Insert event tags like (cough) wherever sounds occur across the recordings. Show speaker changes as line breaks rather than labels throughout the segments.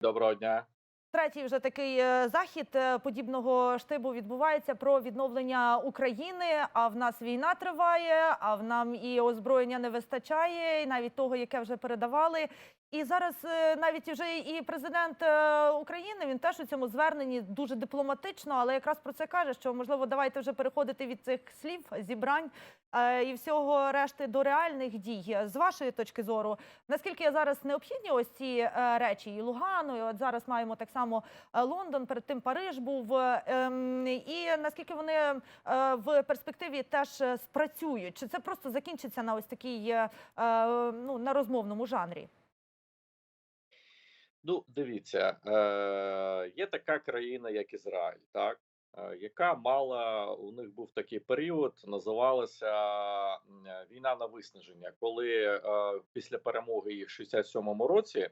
Доброго дня.
Третій вже такий е, захід е, подібного штибу відбувається про відновлення України. А в нас війна триває, а в нам і озброєння не вистачає, і навіть того, яке вже передавали. І зараз е, навіть вже і президент е, України він теж у цьому зверненні дуже дипломатично, але якраз про це каже, що можливо давайте вже переходити від цих слів, зібрань е, і всього решти до реальних дій. З вашої точки зору, наскільки зараз необхідні ось ці речі і Лугану, і от зараз маємо так само Лондон, перед тим Париж був. ем, І наскільки вони в перспективі теж спрацюють? Чи це просто закінчиться на ось такій ну на розмовному жанрі?
Ну, дивіться, е, є така країна, як Ізраїль, так, е, яка мала у них був такий період, називалася е, війна на виснаження, коли е, після перемоги їх в 67-му році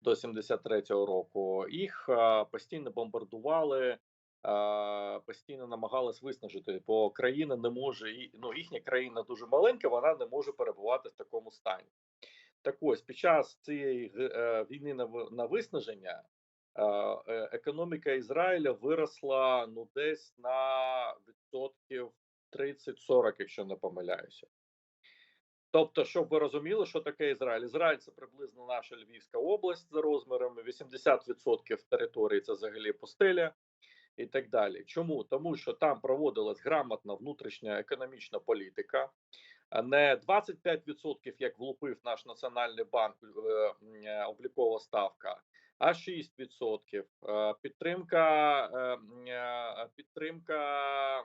до 73-го року їх постійно бомбардували. Постійно намагались виснажити, бо країна не може ну їхня країна дуже маленька, вона не може перебувати в такому стані. Так ось під час цієї е, війни на виснаження е, економіка Ізраїля виросла ну десь на відсотків 30-40, якщо не помиляюся. Тобто, щоб ви розуміли, що таке Ізраїль? Ізраїль це приблизно наша Львівська область за розмірами, 80% території це взагалі пустеля і так далі. Чому? Тому що там проводилась грамотна внутрішня економічна політика, не 25%, як влупив наш національний банк е, е, облікова ставка, а 6%. Е, Підтримка, підтримка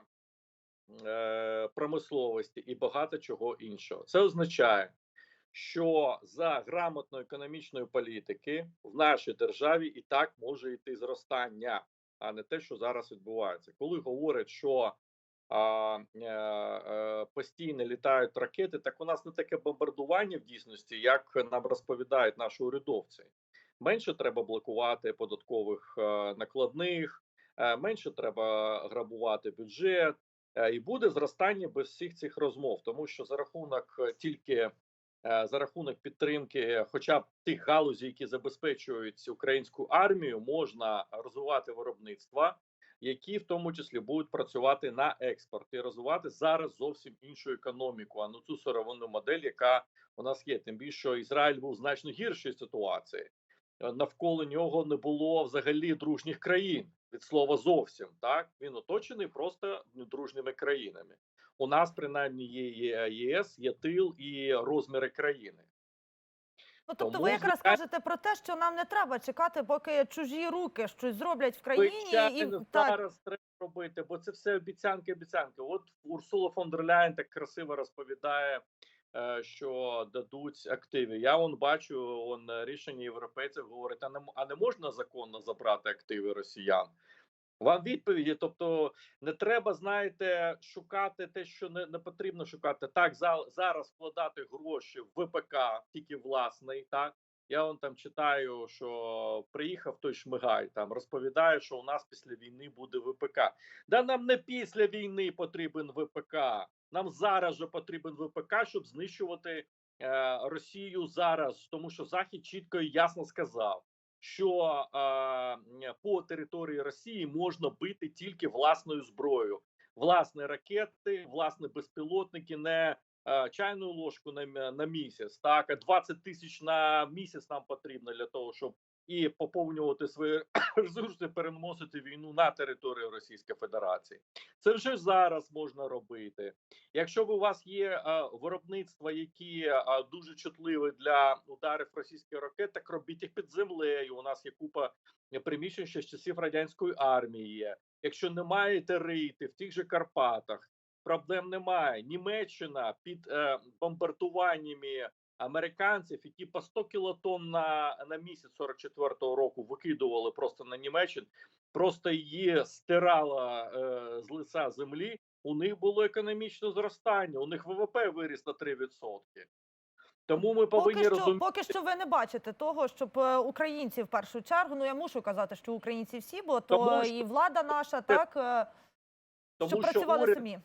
промисловості і багато чого іншого. Це означає, що за грамотної економічної політики в нашій державі і так може йти зростання, а не те, що зараз відбувається. Коли говорять, що а, е, е, постійно літають ракети, так у нас не таке бомбардування в дійсності, як нам розповідають наші урядовці. Менше треба блокувати податкових е, накладних, менше треба грабувати бюджет, і буде зростання без всіх цих розмов, тому що за рахунок тільки за рахунок підтримки, хоча б тих галузей, які забезпечують українську армію, можна розвивати виробництва, які в тому числі будуть працювати на експорт і розвивати зараз зовсім іншу економіку, а не цю сировинну модель, яка у нас є. Тим більше що Ізраїль був значно гіршій ситуації. Е, Навколо нього не було взагалі дружніх країн від слова зовсім. Так він оточений просто недружніми країнами. У нас принаймні є є ЄС, є тил і розміри країни.
Ну тобто,
Тому
ви якраз
звичайно-
кажете про те, що нам не треба чекати, поки чужі руки щось зроблять в країні, і
Звичайно,
так
зараз треба робити, бо це все обіцянки, обіцянки. От Урсула фон дер Ляєн так красиво розповідає, е, що дадуть активи. Я вон бачу, он рішення європейців говорить: а не а не можна законно забрати активи росіян. Вам відповіді, тобто не треба, знаєте, шукати те, що не, не потрібно шукати. Так, за, зараз вкладати гроші в ВПК, тільки власний. Так я вон там читаю, що приїхав той Шмигаль, там розповідає, що у нас після війни буде ВПК. Да нам не після війни потрібен ВПК. Нам зараз же потрібен ВПК, щоб знищувати е, Росію зараз, тому що Захід чітко і ясно сказав що е, по території Росії можна бити тільки власною зброєю, власне ракети, власне безпілотники, не е, чайну ложку на, на місяць. Так, а 20 тисяч на місяць нам потрібно для того, щоб і поповнювати свої (clears throat) ресурси, переносити війну на територію Російської Федерації. Це вже зараз можна робити. Якщо у вас є виробництва, які дуже чутливі для ударів російських ракет, так робіть їх під землею. У нас є купа приміщень ще з часів радянської армії. Є. Якщо немає терити в тих же Карпатах, проблем немає. Німеччина під е, бомбардуваннями американців, які по 100 кілотонн на, на місяць 44-го року викидували просто на Німеччину, просто її стирала е, з лиця землі. У них було економічне зростання, у них ВВП виріс на 3%. Тому ми повинні
поки що,
розуміти.
поки що ви не бачите того, щоб е, українці в першу чергу, ну я мушу казати, що українці всі, бо то
Тому що-
і влада наша, так е,
Тому
щоб
що
працювали
уряд,
самі.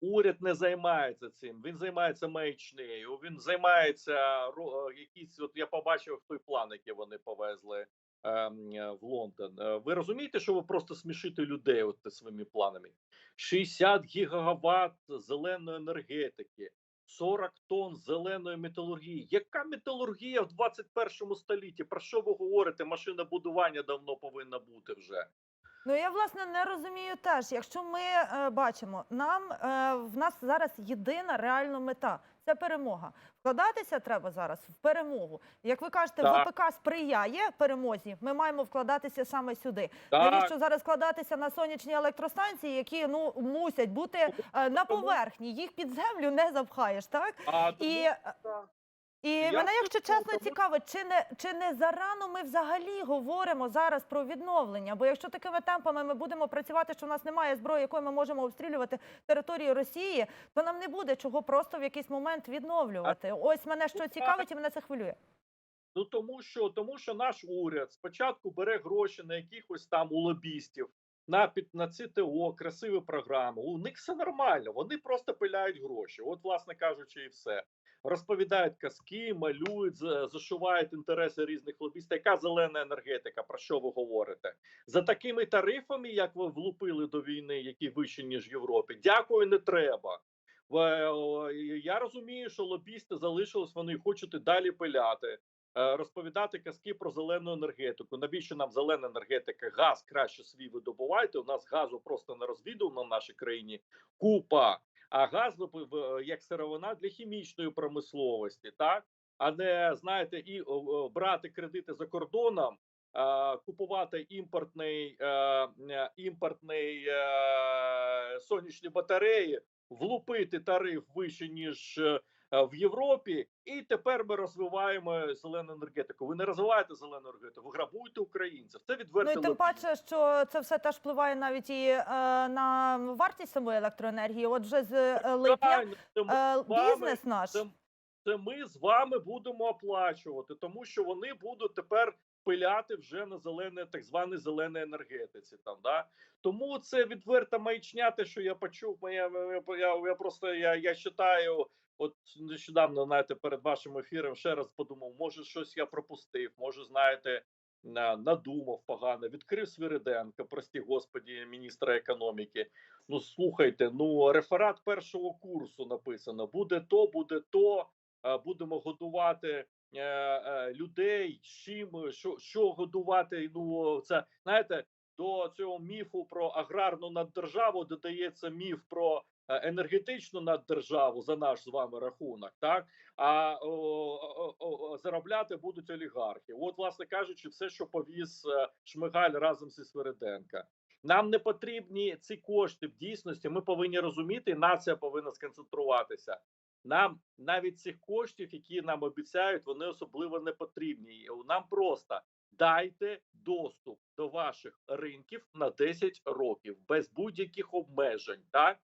Уряд не займається цим. Він займається маячнею. Він займається е, якісь. От я побачив той план, який вони повезли ем, е, в Лондон. Е, Ви розумієте, що ви просто смішите людей от своїми планами? 60 гігаватт зеленої енергетики, 40 тонн зеленої металургії. Яка металургія в 21 столітті? Про що ви говорите? Машинобудування давно повинна бути вже.
Ну я власне не розумію теж. Якщо ми е, бачимо, нам е, в нас зараз єдина реальна мета це перемога. Вкладатися треба зараз в перемогу. Як ви кажете,
Так.
ВПК сприяє перемозі. Ми маємо вкладатися саме сюди.
Так.
Навіщо зараз вкладатися на сонячні електростанції, які ну мусять бути е, на поверхні? Їх під землю не запхаєш, так?
А
І
тому- так.
І
Я
мене, якщо чесно, цікаво, чи не чи не зарано ми взагалі говоримо зараз про відновлення? Бо якщо такими темпами ми будемо працювати, що в нас немає зброї, якою ми можемо обстрілювати територію Росії, то нам не буде чого просто в якийсь момент відновлювати. Ось мене що цікавить, і мене це хвилює.
Ну тому що тому, що наш уряд спочатку бере гроші на якихось там у лобістів, на під на ЦТО, красиві програми. У них все нормально. Вони просто пиляють гроші. От, власне кажучи, і все. Розповідають казки, малюють, за- зашивають інтереси різних лобістів. Яка зелена енергетика? Про що ви говорите? За такими тарифами, як ви влупили до війни, які вищі ніж в Європі. Дякую, не треба. Я розумію, що лобісти залишились, вони хочуть далі пиляти, е, розповідати казки про зелену енергетику. Навіщо нам зелена енергетика? Газ краще свій видобувайте. У нас газу просто не розвідувано в нашій країні. Купа. А газ як сировина для хімічної промисловості, так а не знаєте, і брати кредити за кордоном. Купувати імпортний е, імпортний е, сонячні батареї, влупити тариф вище ніж е, в Європі, і тепер ми розвиваємо зелену енергетику. Ви не розвиваєте зелену енергетику, ви грабуєте українців. Це
Ну
відверто
і тим паче, що це все теж впливає навіть і е, на вартість самої електроенергії. От вже з е, липня е, бізнес наш.
це, це ми з вами будемо оплачувати, тому що вони будуть тепер пиляти вже на зелене, так званій зеленій енергетиці. Там да тому це відверта маячня. Те, що я почув, я, я, я просто я, я читаю. От нещодавно, знаєте, перед вашим ефіром ще раз подумав, може щось я пропустив, може, знаєте, надумав погано, відкрив Свириденко, прості господі, міністра економіки. Ну слухайте, ну реферат першого курсу написано: буде то, буде то. Будемо годувати е, е, людей. Чим що, що годувати? Ну це знаєте, до цього міфу про аграрну наддержаву додається міф про е, енергетичну наддержаву за наш з вами рахунок, так а о, о, о, заробляти будуть олігархи. От, власне кажучи, все, що повіз е, Шмигаль разом зі Свириденка. Нам не потрібні ці кошти в дійсності. Ми повинні розуміти, нація повинна сконцентруватися. Нам навіть цих коштів, які нам обіцяють, вони особливо не потрібні. Нам просто дайте доступ до ваших ринків на 10 років без будь-яких обмежень. Так